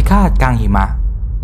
พิฆาตกลางหิมะ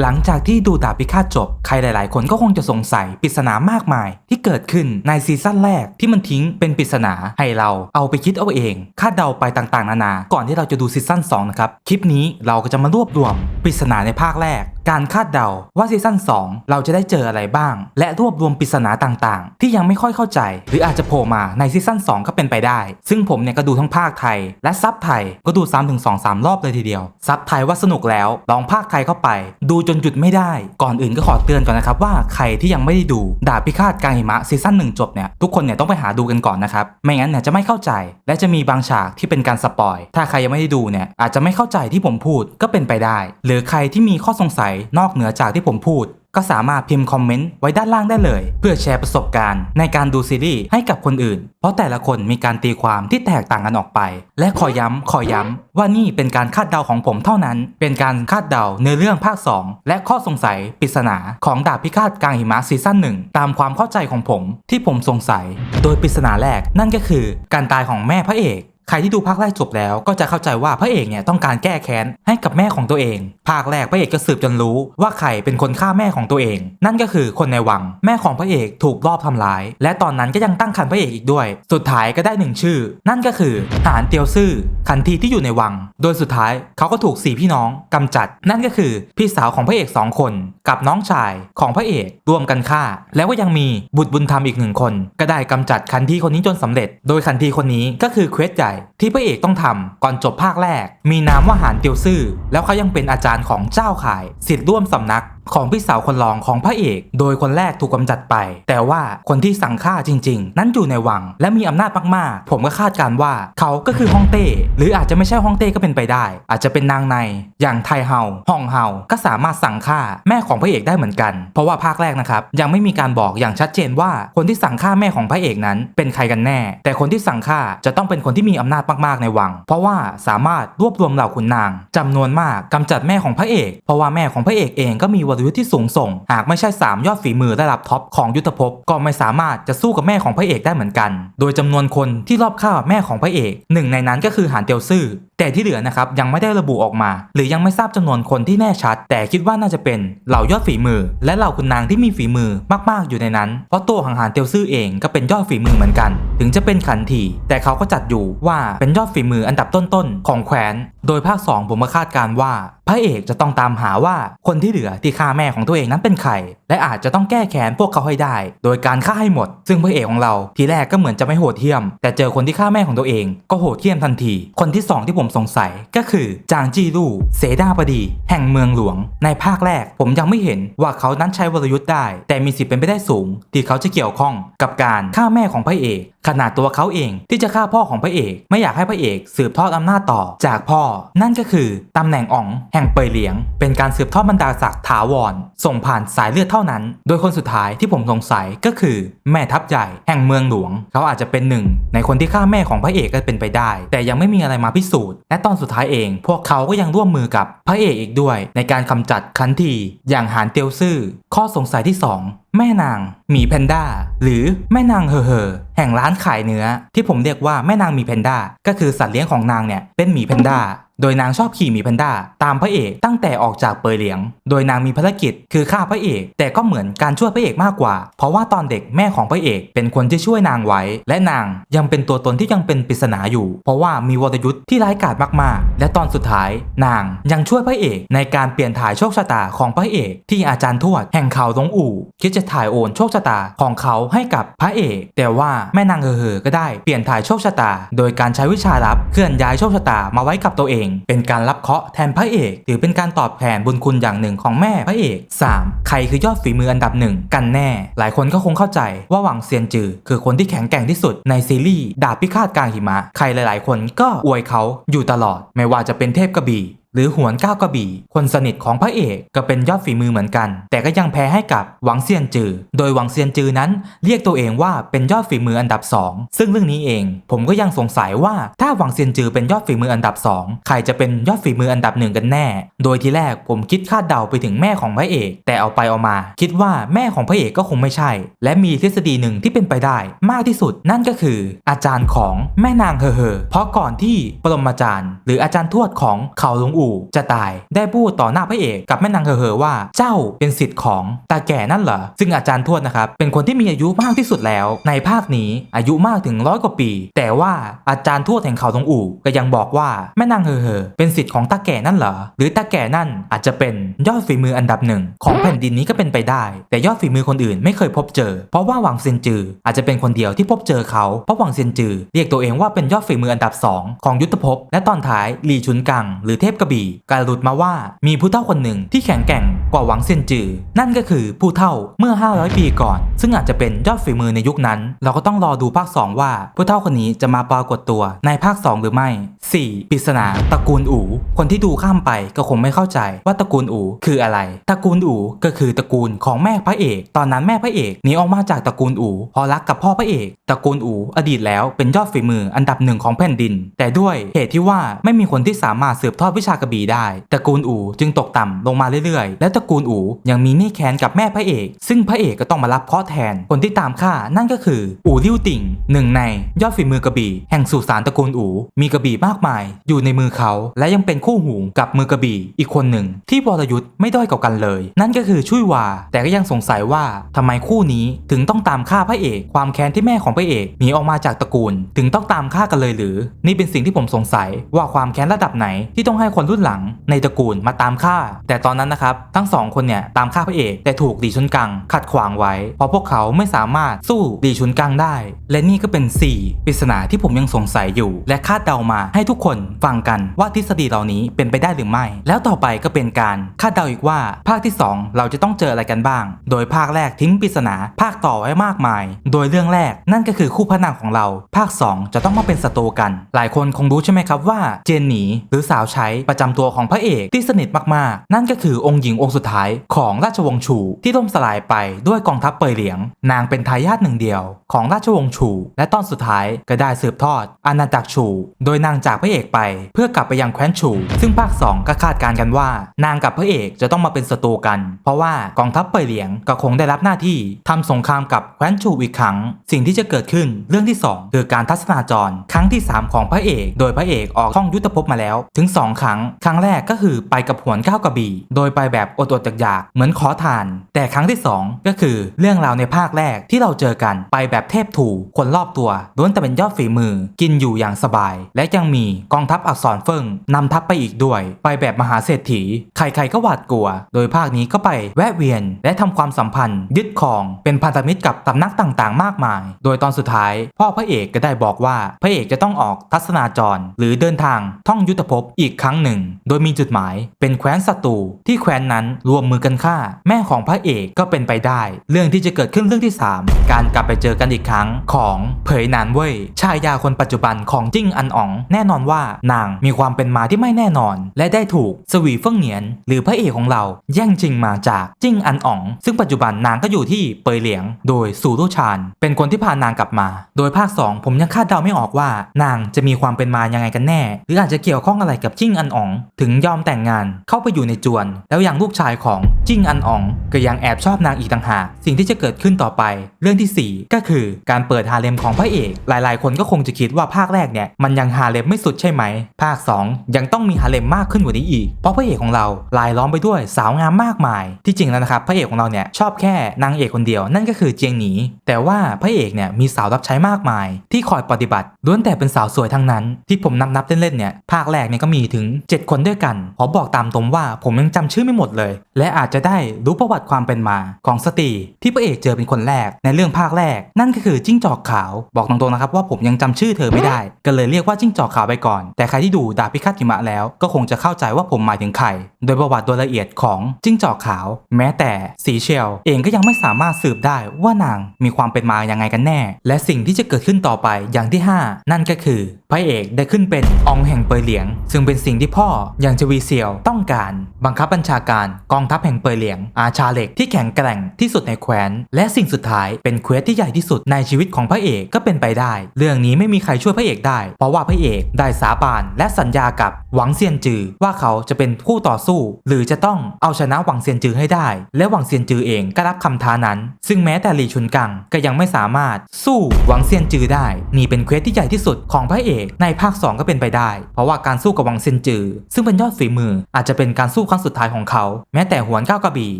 หลังจากที่ดูดาบพิฆาตจบ ใครหลาย ๆ คนก็คงจะสงสัยปริศนามากมาย ที่เกิดขึ้นในซีซั่นแรกที่มันทิ้งเป็นปริศนาให้เราเอาไปคิดเอาเอง คาดเดาไปต่าง ๆ นานา ก่อนที่เราจะดูซีซั่น2นะครับ คลิปนี้เราก็จะมารวบรวมปริศนาในภาคแรกการคาดเดาว่าซีซั่น2 เราจะได้เจออะไรบ้าง และรวบรวมปริศนาต่างๆ ที่ยังไม่ค่อยเข้าใจ หรืออาจจะโผล่มาในซีซั่น2 ก็เป็นไปได้ ซึ่งผมเนี่ยก็ดูทั้งภาคไทย และซับไทยก็ดู3ถึง2 3รอบเลยทีเดียว ซับไทยว่าสนุกแล้ว ลองภาคไทยเข้าไป ดูจนหยุดไม่ได้ ก่อนอื่นก็ขอเตือนก่อนนะครับว่าใครที่ยังไม่ได้ดูดาบพิฆาตกางหิมะซีซั่น1จบเนี่ยทุกคนเนี่ยต้องไปหาดูกันก่อนนะครับไม่งั้นเนี่ยจะไม่เข้าใจ และจะมีบางฉากที่เป็นการสปอยถ้าใครยังไม่ได้ดูเนี่ยอาจจะไม่เข้าใจที่ผมพูดก็เป็นไปได้ หรือใครที่มีข้อสงสัยนอกเหนือจากที่ผมพูด ก็สามารถพิมพ์คอมเมนต์ไว้ด้านล่างได้เลย เพื่อแชร์ประสบการณ์ ในการดูซีรีส์ให้กับคนอื่น เพราะแต่ละคนมีการตีความที่แตกต่างกันออกไป และขอย้ำขอย้ำว่านี่เป็นการคาดเดาของผมเท่านั้น เป็นการคาดเดาในเรื่องภาค 2 และข้อสงสัยปริศนาของดาบพิฆาตกลางหิมะซีซั่นหนึ่งตามความเข้าใจของผมที่ผมสงสัย โดยปริศนาแรกนั่นก็คือ การตายของแม่พระเอก ใครที่ดูภาคแรกจบแล้วก็จะเข้าใจว่าพระเอกเนี่ยต้องการแก้แค้นให้กับแม่ของตัวเอง ภาคแรกพระเอกก็สืบจนรู้ว่าใครเป็นคนฆ่าแม่ของตัวเอง นั่นก็คือคนในวัง แม่ของพระเอกถูกลอบทำร้าย และตอนนั้นก็ยังตั้งครรภ์พระเอกอีกด้วย สุดท้ายก็ได้หนึ่งชื่อ นั่นก็คือหานเตียวซื่อคันทีที่อยู่ในวัง โดยสุดท้ายเขาก็ถูกสี่พี่น้องกำจัด นั่นก็คือพี่สาวของพระเอกสองคนกับน้องชายของพระเอกรวมกันฆ่า แล้วก็ยังมีบุตรบุญธรรมอีกหนึ่งคน ก็ได้กำจัดคันทีคนนี้จนสำเร็จ โดยคันทีคนนี้ก็คือเควสใหญ่ที่พระเอกต้องทำก่อนจบภาคแรก มีนามว่าหานเตียวซื่อแล้วเขายังเป็นอาจารย์ของเจ้าข่ายสิทธิ์ร่วมสำนักของพี่สาวคนรองของพระเอก โดยคนแรกถูกกำจัดไป แต่ว่าคนที่สั่งฆ่าจริง ๆ นั้นอยู่ในวัง และมีอำนาจมากๆ ผมก็คาดการ์ว่าเขาก็คือฮ่องเต้ หรืออาจจะไม่ใช่ฮ่องเต้ก็เป็นไปได้ อาจจะเป็นนางใน อย่างไทเฮาฮ่องเฮาก็สามารถสั่งฆ่าแม่ของพระเอกได้เหมือนกัน เพราะว่าภาคแรกนะครับยังไม่มีการบอกอย่างชัดเจนว่าคนที่สั่งฆ่าแม่ของพระเอกนั้น เป็นใครกันแน่ แต่คนที่สั่งฆ่าจะต้องเป็นคนที่มีอำนาจมากๆในวัง เพราะว่าสามารถรวบรวมเหล่าขุนนางจำนวนมากกำจัดแม่ของพระเอก เพราะว่าแม่ของพระเอกเองก็มีวรยุทธ์ที่สูงส่ง หากไม่ใช่ 3 ยอดฝีมือระดับท็อปของยุทธภพก็ไม่สามารถจะสู้กับแม่ของพระเอกได้เหมือนกัน โดยจำนวนคนที่รอบฆ่าแม่ของพระเอกหนึ่งในนั้นก็คือหานเตียวซื่อ แต่ที่เหลือนะครับยังไม่ได้ระบุออกมา หรือยังไม่ทราบจำนวนคนที่แน่ชัด แต่คิดว่าน่าจะเป็นเหล่ายอดฝีมือ และเหล่าคุณนางที่มีฝีมือมากๆอยู่ในนั้น เพราะตัวของหานเตียวซื่อเองก็เป็นยอดฝีมือเหมือนกัน ถึงจะเป็นขันทีแต่เขาก็จัดอยู่ว่าเป็นยอดฝีมืออันดับต้นๆของแคว้นโดยภาค 2 ผมคาดการณ์ว่าพระเอกจะต้องตามหาว่าคนที่เหลือที่ฆ่าแม่ของตัวเองนั้นเป็นใคร และอาจจะต้องแก้แค้นพวกเขาให้ได้ โดยการฆ่าให้หมด ซึ่งพระเอกของเราทีแรกก็เหมือนจะไม่โหดเหี้ยม แต่เจอคนที่ฆ่าแม่ของตัวเองก็โหดเหี้ยมทันที คนที่สองที่ผมสงสัยก็คือจางจีลู่เสดาบดี แห่งเมืองหลวง ในภาคแรกผมยังไม่เห็นว่าเขานั้นใช้วรยุทธ์ได้ แต่มีสิทธิ์เป็นไปได้สูง ที่เขาจะเกี่ยวข้องกับการฆ่าแม่ของพระเอกขนาดตัวเขาเองที่จะฆ่าพ่อของพระเอก ไม่อยากให้พระเอกสืบทอดอำนาจต่อจากพ่อ นั่นก็คือตำแหน่งอ๋องแห่งเปยเหลียง เป็นการสืบทอดบรรดาศักดิ์ถาวร ส่งผ่านสายเลือดเท่านั้น โดยคนสุดท้ายที่ผมสงสัยก็คือ แม่ทัพใหญ่แห่งเมืองหลวง เขาอาจจะเป็นหนึ่ง ในคนที่ฆ่าแม่ของพระเอกก็เป็นไปได้ แต่ยังไม่มีอะไรมาพิสูจน์และตอนสุดท้ายเอง พวกเขาก็ยังร่วมมือกับพระเอกอีกด้วย ในการกำจัดคันทีอย่างหานเตียวซื่อ ข้อสงสัยที่สอง แม่นางหมีแพนด้าหรือแม่นางเฮอเฮอแห่งร้านขายเนื้อ ที่ผมเรียกว่าแม่นางหมีแพนด้าก็คือสัตว์เลี้ยงของนางเนี่ยเป็นหมีแพนด้าโดยนางชอบขี่หมีแพนด้าตามพระเอกตั้งแต่ออกจากเปยเหลียง โดยนางมีภารกิจคือฆ่าพระเอก แต่ก็เหมือนการช่วยพระเอกมากกว่า เพราะว่าตอนเด็กแม่ของพระเอก เป็นคนที่ช่วยนางไว้ และนางยังเป็นตัวตนที่ยังเป็นปริศนาอยู่ เพราะว่ามีวรยุทธ์ที่ร้ายกาจมากๆ และตอนสุดท้าย นางยังช่วยพระเอก ในการเปลี่ยนถ่ายโชคชะตาของพระเอก ที่อาจารย์ทวดแห่งเขาหลงอู่คิดจะถ่ายโอนโชคชะตาของเขาให้กับพระเอก แต่ว่าแม่นางเฮอเฮอก็ได้เปลี่ยนถ่ายโชคชะตา โดยการใช้วิชาลับเคลื่อนย้ายโชคชะตามาไว้กับตัวเอง เป็นการรับเคราะห์แทนพระเอกถือเป็นการตอบแทนบุญคุณอย่างหนึ่งของแม่พระเอก 3. ใครคือยอดฝีมืออันดับหนึ่งกันแน่ หลายคนก็คงเข้าใจว่าหวังเซียนจือ คือคนที่แข็งแกร่งที่สุดในซีรีส์ดาบพิฆาตกลางหิมะ ใครหลาย ๆ คนก็อวยเขาอยู่ตลอด ไม่ว่าจะเป็นเทพกระบี่ หรือหวนก้าวกระบี่ คนสนิทของพระเอกก็เป็นยอดฝีมือเหมือนกัน แต่ก็ยังแพ้ให้กับหวังเซียนจือ โดยหวังเซียนจือนั้น เรียกตัวเองว่าเป็นยอดฝีมืออันดับ 2 ซึ่งเรื่องนี้เอง ผมก็ยังสงสัยว่าถ้าหวังเซียนจือเป็นยอดฝีมืออันดับ 2 ใครจะเป็นยอดฝีมืออันดับหนึ่งกันแน่ โดยที่แรกผมคิดคาดเดาไปถึงแม่ของพระเอก แต่เอาไปเอามา คิดว่าแม่ของพระเอกก็คงไม่ใช่ และมีทฤษฎีหนึ่งที่เป็นไปได้ มากที่สุด นั่นก็คือ อาจารย์ของแม่นางเฮอเฮอเพราะก่อนที่ปรมาจารย์ หรืออาจารย์ทวดของเขาหลวงอูู่จะตาย ได้พูดต่อหน้าพระเอกกับแม่นางเหอเหอว่า เจ้าเป็นสิทธิ์ของตาแก่นั่นเหรอ ซึ่งอาจารย์ทวดนะครับ เป็นคนที่มีอายุมากที่สุดแล้ว ในภาคนี้อายุมากถึงร้อยกว่าปี แต่ว่าอาจารย์ทวดแห่งเขาตรงอู่ก็ยังบอกว่าแม่นางเหอเหอเป็นสิทธิ์ของตาแก่นั่นเหรอ หรือตาแก่นั่นอาจจะเป็นยอดฝีมืออันดับหนึ่งของแผ่นดินนี้ก็เป็นไปได้ แต่ยอดฝีมือคนอื่นไม่เคยพบเจอ เพราะว่าหวังเซินจือ อาจจะเป็นคนเดียวที่พบเจอเขาเพราะหวังเซินจือ เรียกตัวเองว่าเป็นยอดฝีมืออันดับสองของยุทธภพและตอนท้ายหลีชุนกัง หรือเทพกระบี่การหลุดมาว่ามีผู้เฒ่าคนหนึ่งที่แข็งแกร่งกว่าหวังเซินจือ นั่นก็คือผู้เฒ่าเมื่อ 500 ปีก่อน ซึ่งอาจจะเป็นยอดฝีมือในยุคนั้น เราก็ต้องรอดูภาค 2 ว่า ผู้เฒ่าคนนี้จะมาปรากฏตัวในภาค 2 หรือไม่ 4. ปริศนาตระกูลอู่คนที่ดูข้ามไปก็คงไม่เข้าใจว่าตระกูลอู่คืออะไร ตระกูลอู่ก็คือตระกูลของแม่พระเอก ตอนนั้นแม่พระเอกหนีออกมาจากตระกูลอู่เพอรักกับพ่อพระเอกตระกูลอู่อดีตแล้วเป็นยอดฝีมืออันดับหนึ่งของแผ่นดิน แต่ด้วยเหตุที่ว่าไม่มีคนที่สามารถสืบทอดวิชากระบี่ได้ตระกูลอู่จึงตกต่ำลงมาเรื่อยๆ และตระกูลอู่ยังมีหนี้แค้นกับแม่พระเอก ซึ่งพระเอกก็ต้องมารับเคราะห์แทนคนที่ตามฆ่านั่นก็คืออู่ลิ่วติ่งหนึ่งในยอดฝีมือกระบี่แห่งสุสานตระกูลอู่มีกระบี่มากมาย อยู่ในมือเขา และยังเป็นคู่หูกับมือกระบี่อีกคนหนึ่ง ที่วรยุทธ์ไม่ด้อยกว่ากันเลย นั่นก็คือชุยวา แต่ก็ยังสงสัยว่าทำไมคู่นี้ถึงต้องตามฆ่าพระเอก ความแค้นที่แม่ของพระเอกหนีออกมาจากตระกูล ถึงต้องตามฆ่ากันเลยหรือ นี่เป็นสิ่งที่ผมสงสัยว่าความแค้นระดับไหนที่ต้องให้คนรุ่นหลังในตระกูลมาตามฆ่า แต่ตอนนั้นนะครับทั้งสองคนเนี่ยตามฆ่าพระเอกแต่ถูกดีชุนกังขัดขวางไว้ เพราะพวกเขาไม่สามารถสู้ดีชุนกังได้ และนี่ก็เป็น 4ปริศนาที่ผมยังสงสัยอยู่ และคาดเดามาให้ทุกคนฟังกันว่าทฤษฎีเหล่านี้เป็นไปได้หรือไม่ แล้วต่อไปก็เป็นการคาดเดาอีกว่า ภาคที่ 2 เราจะต้องเจออะไรกันบ้าง โดยภาคแรกทิ้งปริศนา ภาคต่อไว้มากมาย โดยเรื่องแรกนั่นก็คือคู่พระนางของเรา ภาค 2 จะต้องมาเป็นศัตรูกัน หลายคนคงรู้ใช่ไหมครับว่าเจนหนีหรือสาวใช้ประจจำตัวของพระเอกที่สนิทมากๆ นั่นก็คือองค์หญิงองค์สุดท้ายของราชวงศ์ฉูที่ล่มสลายไปด้วยกองทัพเปยเหลียง นางเป็นทายาทหนึ่งเดียวของราชวงศ์ฉูและตอนสุดท้ายก็ได้สืบทอดอาณาจักรฉูโดยนางจากพระเอกไป เพื่อกลับไปยังแคว้นฉูซึ่งภาค 2 ก็คาดการณ์กันว่า นางกับพระเอกจะต้องมาเป็นศัตรูกัน เพราะว่ากองทัพเปยเหลียงก็คงได้รับหน้าที่ทำสงครามกับแคว้นฉูอีกครั้ง สิ่งที่จะเกิดขึ้นเรื่องที่ 2 คือการทัศนาจร ครั้งที่ 3 ของพระเอก โดยพระเอกออกท่องยุทธภพมาแล้ว ถึง 2 ครั้งครั้งแรกก็คือไปกับหวนก้าวกระบี่ โดยไปแบบอดๆอยากๆเหมือนขอทาน แต่ครั้งที่ 2 ก็คือเรื่องราวในภาคแรกที่เราเจอกันไปแบบเทพถูคนรอบตัวล้วนแต่เป็นยอดฝีมือ กินอยู่อย่างสบาย และยังมีกองทัพอักษรเฟิงนำทัพไปอีกด้วย ไปแบบมหาเศรษฐี ใครๆก็หวาดกลัว โดยภาคนี้ก็ไปแวะเวียน และทำความสัมพันธ์ ยึดครอง เป็นพันธมิตรกับสำนักต่างๆ มากมาย โดยตอนสุดท้าย พ่อพระเอกก็ได้บอกว่าพระเอกจะต้องออกทัศนาจร หรือเดินทางท่องยุทธภพอีกครั้งหนึ่งโดยมีจุดหมายเป็นแคว้นศัตรูที่แคว้นนั้นรวมมือกันฆ่า แม่ของพระเอกก็เป็นไปได้ เรื่องที่จะเกิดขึ้นเรื่องที่ 3 การกลับไปเจอกันอีกครั้งของเผยนานเว่ยชายาคนปัจจุบันของจิ้งอันอ๋อง แน่นอนว่านางมีความเป็นมาที่ไม่แน่นอน และได้ถูกสวีเฟิงเหนียน หรือพระเอกของเราแย่งชิงมาจากจิ้งอันอ๋อง ซึ่งปัจจุบันนางก็อยู่ที่เปยเหลียง โดยสูรุชานเป็นคนที่พานางกลับมา โดยภาค 2 ผมยังคาดเดาไม่ออกว่า นางจะมีความเป็นมายังไงกันแน่ หรืออาจจะเกี่ยวข้องอะไรกับจิ้งอันอ๋องถึงยอมแต่งงานเข้าไปอยู่ในจวน แล้วยังลูกชายของจิ้งอันอ๋องก็ยังแอบชอบนางอีกต่างหากสิ่งที่จะเกิดขึ้นต่อไปเรื่องที่ 4 ก็คือการเปิดฮาเลมของพระเอก หลายๆ คนก็คงจะคิดว่าภาคแรกเนี่ยมันยังฮาเลมไม่สุดใช่ไหม ภาค 2 ยังต้องมีฮาเลมมากขึ้นกว่านี้อีก เพราะพระเอกของเราลายล้อมไปด้วยสาวงามมากมาย ที่จริงแล้วนะครับพระเอกของเราเนี่ยชอบแค่นางเอกคนเดียวนั่นก็คือเจียงหนีแต่ว่าพระเอกเนี่ยมีสาวรับใช้มากมาย ที่คอยปฏิบัติล้วนแต่เป็นสาวสวยทั้งนั้น ที่ผมนับนับๆเล่นๆเนี่ยภาคแรกเนี่ยก็มีถึง7 คนด้วยกัน ขอบอกตามตรงว่าผมยังจำชื่อไม่หมดเลย และอาจจะได้รู้ประวัติความเป็นมา ของสตีที่พระเอกเจอเป็นคนแรกในเรื่องภาคแรก นั่นก็คือจิ้งจอกขาว บอกตรงๆนะครับว่าผมยังจำชื่อเธอไม่ได้ ก็เลยเรียกว่าจิ้งจอกขาวไปก่อน แต่ใครที่ดูดาบพิฆาตหิมะแล้ว ก็คงจะเข้าใจว่าผมหมายถึงใคร โดยประวัติโดยละเอียดของจิ้งจอกขาว แม้แต่สีเชลเองก็ยังไม่สามารถสืบได้ว่านางมีความเป็นมายังไงกันแน่ และสิ่งที่จะเกิดขึ้นต่อไปอย่างที่ 5 นั่นก็คือพระเอกได้ขึ้นเป็นอองแห่งเปยเหลียง ซึ่งเป็นสิ่งที่พ่ออย่างชวีเซียวต้องการบังคับบัญชาการกองทัพแห่งเปยเหลียง อาชาเหล็กที่แข็งแกร่งที่สุดในแคว้น และสิ่งสุดท้ายเป็นเควสที่ใหญ่ที่สุดในชีวิตของพระเอกก็เป็นไปได้ เรื่องนี้ไม่มีใครช่วยพระเอกได้ เพราะว่าพระเอกได้สาบานและสัญญากับหวังเซียนจือ ว่าเขาจะเป็นผู้ต่อสู้ หรือจะต้องเอาชนะหวังเซียนจือให้ได้ และหวังเซียนจือเองก็รับคำท้านั้น ซึ่งแม้แต่หลี่ชุนกังก็ยังไม่สามารถสู้หวังเซียนจือได้ นี่เป็นเควสที่ใหญ่ที่สุดของพระเอกในภาค 2 ก็เป็นไปได้ เพราะว่าการสู้กับหวังเซียนจือซึ่งเป็นยอดฝีมืออาจจะเป็นการสู้ครั้งสุดท้ายของเขา แม้แต่หวนก้าวกระบี่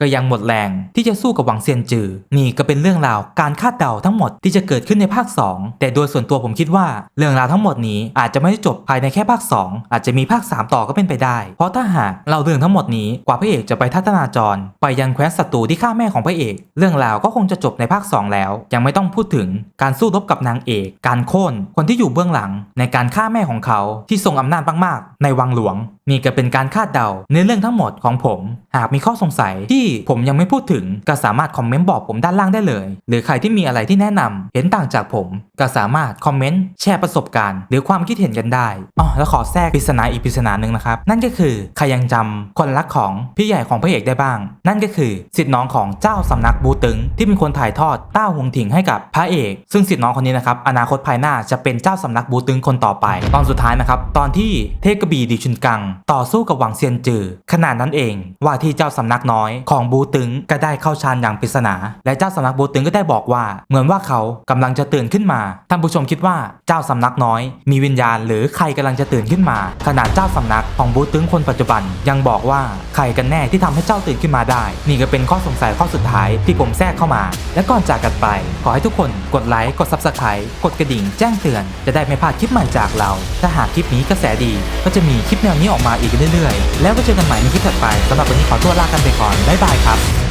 ก็ยังหมดแรงที่จะสู้กับหวังเซียนจือ นี่ก็เป็นเรื่องราวการคาดเดาทั้งหมดที่จะเกิดขึ้นในภาค 2 แต่โดยส่วนตัวผมคิดว่าเรื่องราวทั้งหมดนี้อาจจะไม่ได้จบภายในแค่ภาค 2 อาจจะมีภาค 3 ต่อก็เป็นไปได้ เพราะถ้าหากเราเรื่องทั้งหมดนี้กว่าพระเอกจะไปทัศนาจร ไปยังแคว้นศัตรูที่ฆ่าแม่ของพระเอก เรื่องราวก็คงจะจบในภาค 2 แล้ว ยังไม่ต้องพูดถึงการสู้รบกับนางเอก การโค่นคนที่อยู่เบื้องหลังในการฆ่าแม่ของเขาที่ทรงอำนาจมากๆ ในวังหลวงนี่ก็เป็นการคาดเดาในเรื่องทั้งหมดของผม หากมีข้อสงสัยที่ผมยังไม่พูดถึง ก็สามารถคอมเมนต์บอกผมด้านล่างได้เลย หรือใครที่มีอะไรที่แนะนำเห็นต่างจากผม ก็สามารถคอมเมนต์แชร์ประสบการณ์ หรือความคิดเห็นกันได้อ๋อแล้วขอแทรกปริศนาอีกปริศนาหนึ่งนะครับ นั่นก็คือใครยังจำคนรักของพี่ใหญ่ของพระเอกได้บ้าง นั่นก็คือสิทธิ์น้องของเจ้าสำนักบูตึง ที่เป็นคนถ่ายทอดต้าหวงถิงให้กับพระเอก ซึ่งสิทธิ์น้องคนนี้นะครับอนาคตภายหน้าจะเป็นเจ้าสำนักบูตึงคนต่อไป ตอนสุดท้ายนะครับตอนที่เทกบีดิชุนกัง ต่อสู้กับหวังเซียนจือขนาดนั้นเองว่าที่เจ้าสำนักน้อยของบูตึงก็ได้เข้าฌานอย่างปริศนา และเจ้าสำนักบูตึงก็ได้บอกว่า เหมือนว่าเขากำลังจะตื่นขึ้นมาท่านผู้ชมคิดว่าเจ้าสำนักน้อย มีวิญญาณหรือใครกำลังจะตื่นขึ้นมาขนาดเจ้าสำนักของบูตึงคนปัจจุบัน ยังบอกว่าใครกันแน่ที่ทำให้เจ้าตื่นขึ้นมาได้ นี่ก็เป็นข้อสงสัยข้อสุดท้ายที่ผมแทรกเข้ามา และก่อนจากกันไป ขอให้ทุกคนกดไลค์กด subscribe กดกระดิ่งแจ้งเตือน จะได้ไม่พลาดคลิปใหม่จากเรา ถ้าหากคลิปนี้กระแสดีก็จะมีคลิปแนวนี้ออกมาอีกเรื่อยๆ แล้วก็เจอกันใหม่ในคลิปถัดไปสำหรับวันนี้ขอตัวลากันไปก่อนบ๊ายบายครับ